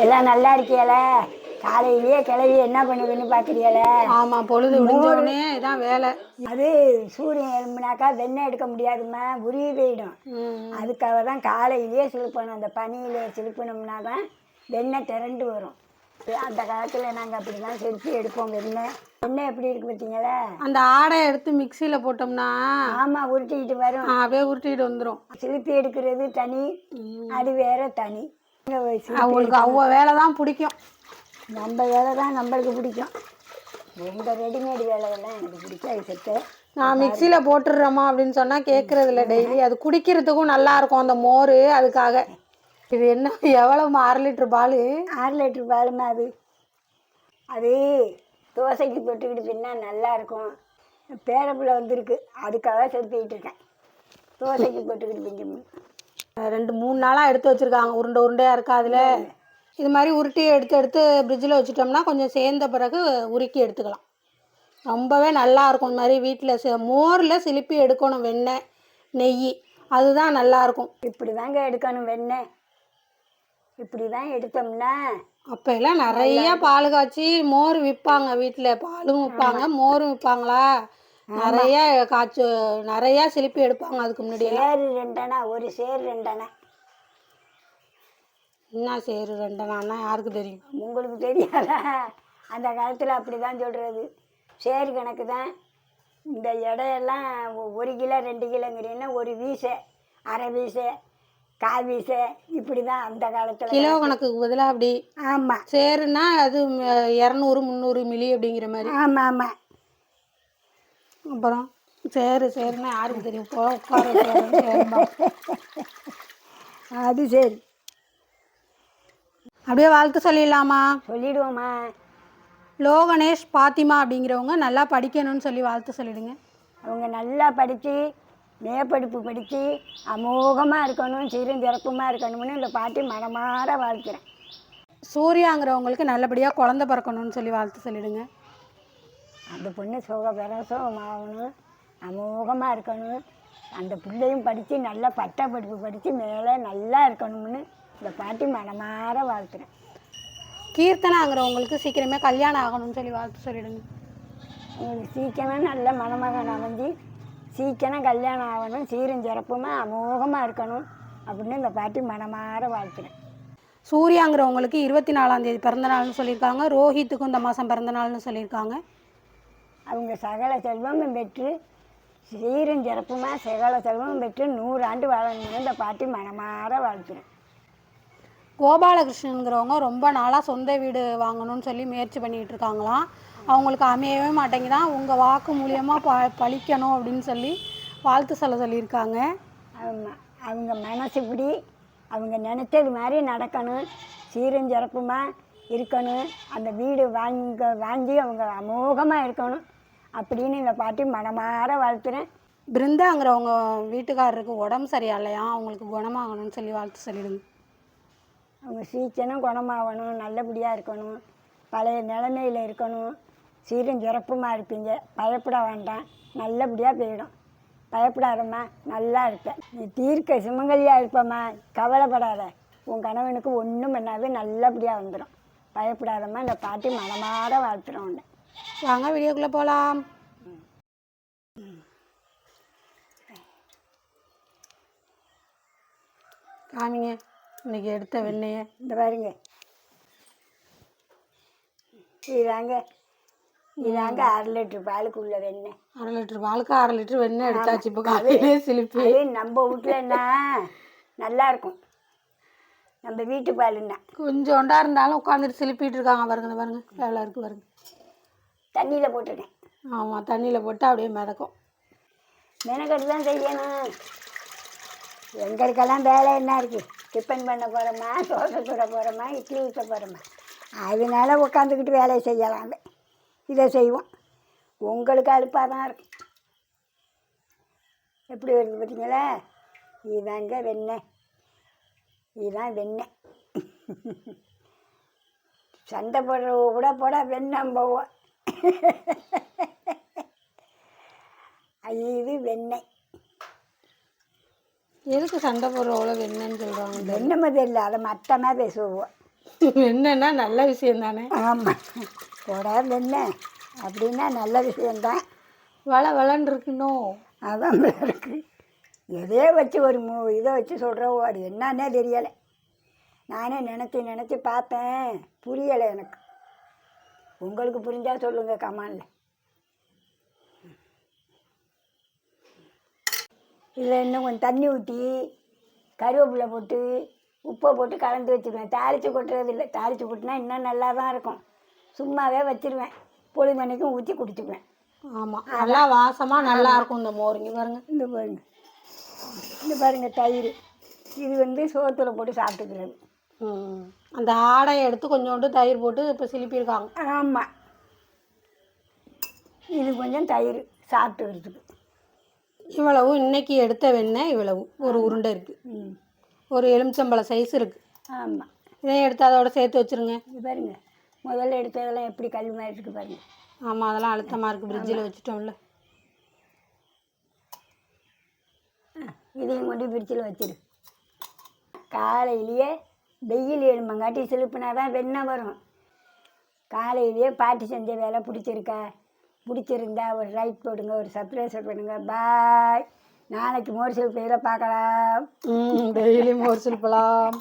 எல்லாம் நல்லா இருக்கியல? காலையிலேயே கிளவி என்ன பண்ணுதுன்னு பார்க்குறியல ஆமாம் பொழுது விடிஞ்ச உடனே இதான் வேலை. அது சூரியன் எழும்புனாக்கா வெண்ணெய் எடுக்க முடியாதும்மா உருகி போயிடும். அதுக்காக தான் காலையிலேயே சிலுப்பணும் அந்த பனியில் சிலுப்பினோம்னா தான் வெண்ணெய் திரண்டு வரும். அந்த காலத்தில் நாங்கள் அப்படி தான் செலுத்தி எடுப்போம் வெண்ணெய். வெண்ணெய் எப்படி இருக்கு பார்த்தீங்களா அந்த ஆடை எடுத்து மிக்சியில் போட்டோம்னா ஆமாம் உருட்டிக்கிட்டு வரும். அப்படியே உருட்டிட்டு வந்துடும் சிலுப்பி எடுக்கிறது தனி அது வேற தனி. அவங்களுக்கு அவ்வளோ வேலை தான் பிடிக்கும். நம்ம வேலை தான் நம்மளுக்கு பிடிக்கும். உங்கள் ரெடிமேட் வேலையெல்லாம் எனக்கு பிடிக்காது செத்த நான் மிக்சியில் போட்டுடுறோமா அப்படின்னு சொன்னால் கேட்குறதில்ல டெய்லி. அது குடிக்கிறதுக்கும் நல்லா இருக்கும் அந்த மோர் அதுக்காக. இது என்ன எவ்வளோ அரை லிட்டர் பால்? ஆறு லிட்டர் பாலுமா அது. அது தோசைக்கு தொட்டுக்கிட்டு பின்னா நல்லா இருக்கும். பேரப்பில் வந்திருக்கு. அதுக்காக செலுத்திக்கிட்டு இருக்கேன். தோசைக்கு தொட்டுக்கிட்டு பிஞ்சு ரெண்டு மூணு நாளாக எடுத்து வச்சுருக்காங்க. உருண்டை உருண்டையாக இருக்கா அதில். இது மாதிரி உருட்டி எடுத்து எடுத்து ஃப்ரிட்ஜில் வச்சுட்டோம்னா கொஞ்சம் சேர்ந்த பிறகு உருக்கி எடுத்துக்கலாம். ரொம்பவே நல்லா இருக்கும் இந்த மாதிரி வீட்டில் மோரில் சிலுப்பி எடுக்கணும் வெண்ணெய் நெய். அதுதான் நல்லா இருக்கும். இப்படி தாங்க எடுக்கணும் வெண்ணெய். இப்படி தான் எடுத்தோம்னா அப்போ எல்லாம் நிறைய பால் காய்ச்சி மோர் விற்பாங்க வீட்டில் பாலும் விற்பாங்க மோரும் விற்பாங்களா? நிறைய காய்ச்சி நிறையா சிலுப்பி எடுப்பாங்க அதுக்கு முன்னாடி சேரு ரெண்டனா? ஒரு சேர் ரெண்டனா? என்ன சேரு ரெண்டனான்னா யாருக்கு தெரியும்? உங்களுக்கு தெரியாதா? அந்த காலத்தில் அப்படி தான் சொல்கிறது சேரு கணக்கு தான். இந்த எடையெல்லாம் ஒரு கிலோ ரெண்டு கிலோங்கிறீங்கன்னா ஒரு வீசை அரை வீசை கால் வீசை இப்படி தான் அந்த காலத்தில் கிலோ கணக்குக்கு பதிலாக அப்படி. ஆமாம் சேருன்னா அது இரநூறு முந்நூறு மில்லி அப்படிங்கிற மாதிரி. ஆமாம் ஆமாம் அப்புறம் சேரு சேருன்னா யாருக்கு தெரியும்? போ உட்கார. அது சரி. அப்படியே வாழ்த்து சொல்லிடலாமா? சொல்லிடுவோம்மா. லோகணேஷ் பாத்திமா அப்படிங்கிறவங்க நல்லா படிக்கணும்னு சொல்லி வாழ்த்து சொல்லிடுங்க. அவங்க நல்லா படித்து மேற்படிப்பு படித்து அமோகமாக இருக்கணும் சீரும் சிறப்புமாக இருக்கணும்னு இந்த பாட்டி மனமாற வாழ்த்துறேன். சூர்யாங்கிறவங்களுக்கு நல்லபடியாக குழந்த பிறக்கணும்னு சொல்லி வாழ்த்து சொல்லிடுங்க. அந்த பொண்ணு சுக பிரசவம் ஆகணும் அமோகமாக இருக்கணும். அந்த பிள்ளையும் படித்து நல்லா பட்ட படிப்பு படித்து மேலே நல்லா இருக்கணும்னு இந்த பாட்டி மனமாற வாழ்த்துறேன். கீர்த்தனாங்கிறவங்களுக்கு சீக்கிரமே கல்யாணம் ஆகணும்னு சொல்லி வாழ்த்து சொல்லிடுங்க. உங்களுக்கு சீக்கிரம் நல்ல மணமகன் அமைஞ்சு சீக்கிரம் கல்யாணம் ஆகணும் சீரும் சிறப்புமா அமோகமாக இருக்கணும் அப்படின்னு இந்த பாட்டி மனமாற வாழ்த்துறேன். சூர்யாங்கிறவங்களுக்கு இருபத்தி நாலாம் தேதி பிறந்த நாள்னு சொல்லியிருக்காங்க. ரோஹித்துக்கும் இந்த மாதம் பிறந்த நாள்னு சொல்லியிருக்காங்க. அவங்க சகல செல்வமும் பெற்று சீரும் சிறப்புமா சகல செல்வமும் பெற்று நூறு ஆண்டு வாழணும்னு இந்த பாட்டி மனமாற வாழ்த்துறேன். கோபாலகிருஷ்ணனுங்கிறவங்க ரொம்ப நாளாக சொந்த வீடு வாங்கணும்னு சொல்லி முயற்சி பண்ணிகிட்டு இருக்காங்களாம். அவங்களுக்கு அமையவே மாட்டேங்குதான் உங்கள் வாக்கு மூலியமாக ப பழிக்கணும் அப்படின்னு சொல்லி வாழ்த்து சொல்ல சொல்லியிருக்காங்க. ஆமாம் அவங்க மனசு இப்படி அவங்க நினச்சது மாதிரி நடக்கணும். சீரும் சிறப்புமா இருக்கணும். அந்த வீடு வாங்க வாங்கி அவங்க அமோகமாக இருக்கணும். அப்படின்னு இந்த பாட்டி மனமாற வாழ்த்துறேன். பிருந்தாங்கிறவங்க வீட்டுக்காரருக்கு உடம்பு சரியில்லையா? அவங்களுக்கு குணமாகணும்னு சொல்லி வாழ்த்து சொல்லிடுங்க. அவங்க சீக்கிரம் குணமாகணும் நல்லபடியாக இருக்கணும் பழைய நிலைமையில் இருக்கணும். சீரும் சிறப்புமாக இருப்பீங்க. பயப்பட வேண்டாம். நல்லபடியாக போயிடும். பயப்படாதம்மா நல்லா இருப்பேன். நீ தீர்க்க சுமங்கலியாக இருப்பம்மா. கவலைப்படாத. உன் கணவனுக்கு ஒன்றும் பண்ணாது நல்லபடியாக வந்துடும் பயப்படாதம்மா இந்த பாட்டி மனமாற வாழ்த்துறோம் உன்னை. வாங்க வீடியோக்குள்ளே போகலாம் காமிங்க இன்னைக்கு எடுத்த வெண்ணெயை. இந்த பாருங்க. இதாங்க இதாங்க அரை லிட்டர் பாலுக்குள்ள வெண்ணெய். அரை லிட்டர் பாலுக்கு அரை லிட்டர் வெண்ணெய் எடுத்தாச்சு இப்போ காலையிலே சிலிப்பி. நம்ம வீட்டிலன்னா நல்லா இருக்கும். நம்ம வீட்டு பாலுன்னா. கொஞ்சோண்டா இருந்தாலும் உட்காந்துட்டு சிலிப்பிட்டு இருக்காங்க பாருங்க பாருங்க. எவ்வளோ இருக்கு பாருங்க. தண்ணியில் போட்டிருக்கேன் ஆமாம் தண்ணியில் போட்டு அப்படியே மிதக்கும். மெனக்கட்டு தான் செய்யணும். எங்களுக்கெல்லாம் வேலை என்ன இருக்குது டிஃபன் பண்ண போகிறோமா தோசை சுட போகிறோமா இட்லி ஊற்ற போகிறோமா அதனால உட்காந்துக்கிட்டு வேலையை செய்யலாம். இதை செய்வோம். உங்களுக்கு அலுப்பாக தான் இருக்கும் எப்படி வருது பார்த்தீங்களா? இதாங்க வெண்ணெய். இதுதான் வெண்ணெய். சண்டை போடுறவ கூட போட வெண்ணெய் போவோம் இது வெண்ணெய் எதுக்கு சண்டை போடுற அவ்வளோ வெண்ணெய்ன்னு சொல்கிறாங்க வெண்ணெய் தெரியல அதை மட்டமாக பேசுவோம். என்னன்னா நல்ல விஷயம் தானே ஆமாம் போடாது என்ன அப்படின்னா நல்ல விஷயந்தான் வள வளன்னு இருக்கணும் அதான் இருக்கு. எதையோ வச்சு ஒரு மு இதை வச்சு சொல்கிறோம் அது என்னன்னே தெரியலை. நானே நினச்சி நினச்சி பார்த்தேன் புரியலை எனக்கு. உங்களுக்கு புரிஞ்சால் சொல்லுங்கள் கமானில் இதில் இன்னும் கொஞ்சம் தண்ணி ஊற்றி கருவேப்பிலை போட்டு உப்பை போட்டு கலந்து வச்சுருவேன். தாளித்து கொட்டுறது இல்லை தாளித்து கொட்டினா இன்னும் நல்லா தான் இருக்கும். சும்மாவே வச்சிருவேன். பொழு மணிக்கும் ஊற்றி குடிச்சுக்குவேன். ஆமாம் நல்லா வாசமாக நல்லா இருக்கும் இந்த மோர் இங்கே பாருங்க. இந்த பாருங்க. இந்த பாருங்க தயிர். இது வந்து சோத்துல போட்டு சாப்பிட்டுக்கிறது. அந்த ஆடையை எடுத்து கொஞ்சோண்டு தயிர் போட்டு இப்போ சிலிப்பியிருக்காங்க. ஆமாம் இது கொஞ்சம் தயிர் சாப்பிட்டுக்கிறதுக்கு இவ்வளவு இன்னைக்கு எடுத்த வெண்ணெய் இவ்வளவு. ஒரு உருண்டை இருக்குது ம். ஒரு எலுமிச்சம்பழம் சைஸ் இருக்குது ஆமாம் இதையும் எடுத்து அதோட சேர்த்து வச்சுருங்க. இது பாருங்க. முதல்ல எடுத்ததெல்லாம் எப்படி கல் மாதிரி இருக்கு பாருங்க. ஆமாம் அதெல்லாம் அழுத்தமாக இருக்குது ஃப்ரிட்ஜில் வச்சுட்டோம்ல. இதையும் கொண்டு பிரிட்ஜில் வச்சிரு. காலையிலேயே வெயில் எழுமங்காட்டி சிலுப்புனா தான் வெண்ணெய் வரும். காலையிலேயே பாட்டி செஞ்ச வேலை பிடிச்சிருக்கா? பிடிச்சிருந்தா ஒரு லைக் போடுங்க ஒரு சப்ஸ்கிரைப் பண்ணுங்க. பாய். நாளைக்கு மோர் சிலுப்பையில் பார்க்கலாம். டெய்லி மோர் சிலுப்பலாம்